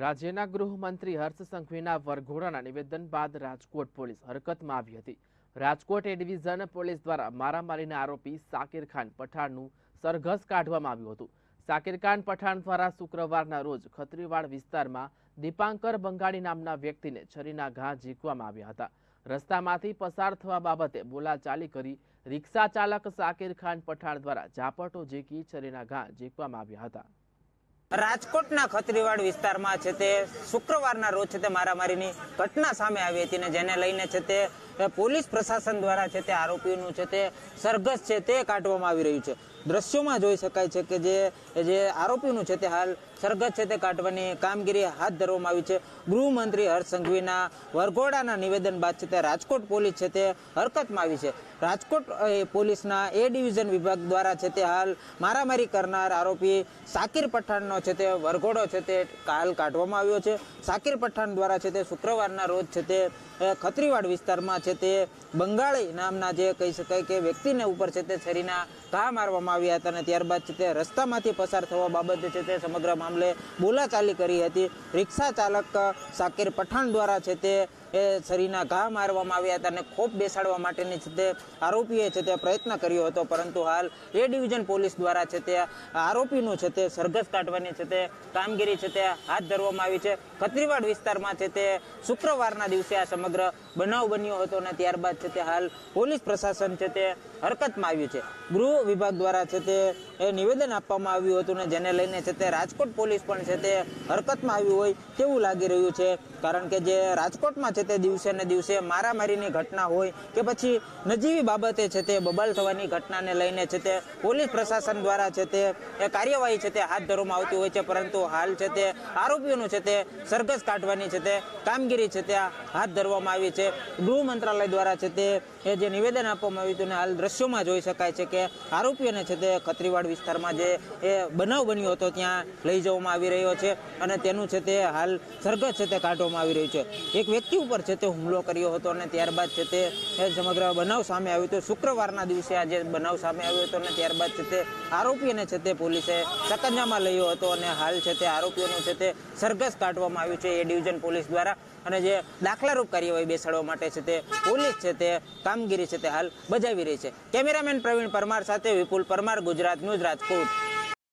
રાજ્યના ગૃહમંત્રી હર્ષ સંઘવીના વરઘોડાના નિવેદન બાદ રાજકોટ પોલીસ હરકતમાં આવી હતી. રાજકોટ એ ડિવિઝન પોલીસ દ્વારા મારામારીના આરોપી સાકિર ખાન પઠાણનું સરઘસ કાઢવામાં આવ્યું હતું. સાકિર ખાન પઠાણ દ્વારા શુક્રવારના રોજ ખત્રીવાડ વિસ્તારમાં દીપાંકર બંગાળી નામના વ્યક્તિને છરીના ઘા ઝીંકવામાં આવ્યા હતા. રસ્તામાંથી પસાર થવા બાબતે બોલાચાલી કરી રિક્ષા ચાલક સાકિર ખાન પઠાણ દ્વારા ઝાપટો ઝીકી છરીના ઘા ઝીંકવામાં આવ્યા હતા. રાજકોટના ખત્રીવાડ વિસ્તારમાં છે તે શુક્રવારના રોજ છે તે મારામારીની ઘટના સામે આવી હતી ને જેને લઈને છે તે પોલીસ પ્રશાસન દ્વારા છે તે આરોપીઓનું છે તે સરઘસ છે તે કાઢવામાં આવી રહ્યું છે દ્રશ્યોમાં જોઈ શકાય છે કે જે જે આરોપીનું છે તે હાલ સરઘસ છે તે કાઢવાની કામગીરી હાથ ધરવામાં આવી છે ગૃહમંત્રી હર્ષ સંઘવીના વરઘોડાના નિવેદન બાદ છે તે રાજકોટ પોલીસ છે તે હરકતમાં આવી છે રાજકોટ પોલીસના એ ડિવિઝન વિભાગ દ્વારા છે તે હાલ મારામારી કરનાર આરોપી સાકિર પઠાણનો છે તે વરઘોડો છે તે હાલ કાઢવામાં આવ્યો છે સાકિર પઠાણ દ્વારા છે તે શુક્રવારના રોજ છે તે ખત્રીવાડ વિસ્તારમાં છે તે બંગાળી નામના જે કહી શકાય કે વ્યક્તિને ઉપર છે તે છરીના ઘા મારવામાં આવ્યા હતા અને ત્યારબાદ છે તે રસ્તામાંથી પસાર થવા બાબતે છે તે સમગ્ર મામલે બોલાચાલી કરી હતી. રિક્ષા ચાલક સાકિર પઠાણ દ્વારા છે તે એ છરીના ઘા મારવામાં આવ્યા હતા અને ખોપ બેસાડવા માટેની છે તે આરોપીએ છે તે પ્રયત્ન કર્યો હતો પરંતુ હાલ એ ડિવિઝન પોલીસ દ્વારા છે તે આરોપીનું છે તે સરઘસ કાઢવાની છે તે કામગીરી છે તે હાથ ધરવામાં આવી છે ખત્રીવાડ વિસ્તારમાં છે તે શુક્રવારના દિવસે આ સમગ્ર બનાવ બન્યો હતો અને ત્યારબાદ છે તે હાલ પોલીસ પ્રશાસન છે તે હરકતમાં આવ્યું છે ગૃહ વિભાગ દ્વારા છે તે નિવેદન આપવામાં આવ્યું હતું ને જેને લઈને છે તે રાજકોટ પોલીસ પણ છે તે હરકતમાં આવ્યું હોય તેવું લાગી રહ્યું છે કારણ કે જે રાજકોટમાં છે તે દિવસે ને દિવસે મારામારીની ઘટના હોય કે પછી નજીવી બાબતે છે તે બબાલ થવાની ઘટનાને લઈને છે તે પોલીસ પ્રશાસન દ્વારા છે તે કાર્યવાહી છે તે હાથ ધરવામાં આવતી હોય છે પરંતુ હાલ છે તે આરોપીઓનું છે તે સરઘસ કાઢવાની છે તે કામગીરી છે તે હાથ ધરવામાં આવી છે ગૃહ મંત્રાલય દ્વારા છે તે જે નિવેદન આપવામાં આવ્યું હતું હાલ દ્રશ્યોમાં જોઈ શકાય છે કે આરોપીઓને છે તે ખત્રીવાડ વિસ્તારમાં જે એ બનાવ બન્યો હતો ત્યાં લઈ જવામાં આવી રહ્યો છે અને તેનું છે તે હાલ સરઘસ છે તે કાઢવામાં આવી રહ્યું છે એક વ્યક્તિ ઉપર છે તે હુમલો કર્યો હતો અને ત્યારબાદ છે તે સમગ્ર બનાવ સામે આવ્યો હતો. શુક્રવારના દિવસે આજે બનાવ સામે આવ્યો હતો અને ત્યારબાદ છે તે આરોપીને છે તે પોલીસે સકંજામાં લયો હતો અને હાલ છે તે આરોપીઓનું છે તે સરઘસ કાઢવામાં આવ્યું છે એ ડિવિઝન પોલીસ દ્વારા અને જે દાખલારૂપ કાર્યવાહી બેસાડવા માટે છે તે પોલીસ છે તે કામગીરી છે તે હાલ બજાવી રહી છે. કેમેરામેન પ્રવીણ પરમાર સાથે વિપુલ પરમાર ગુજરાત ન્યૂઝ રાજકોટ.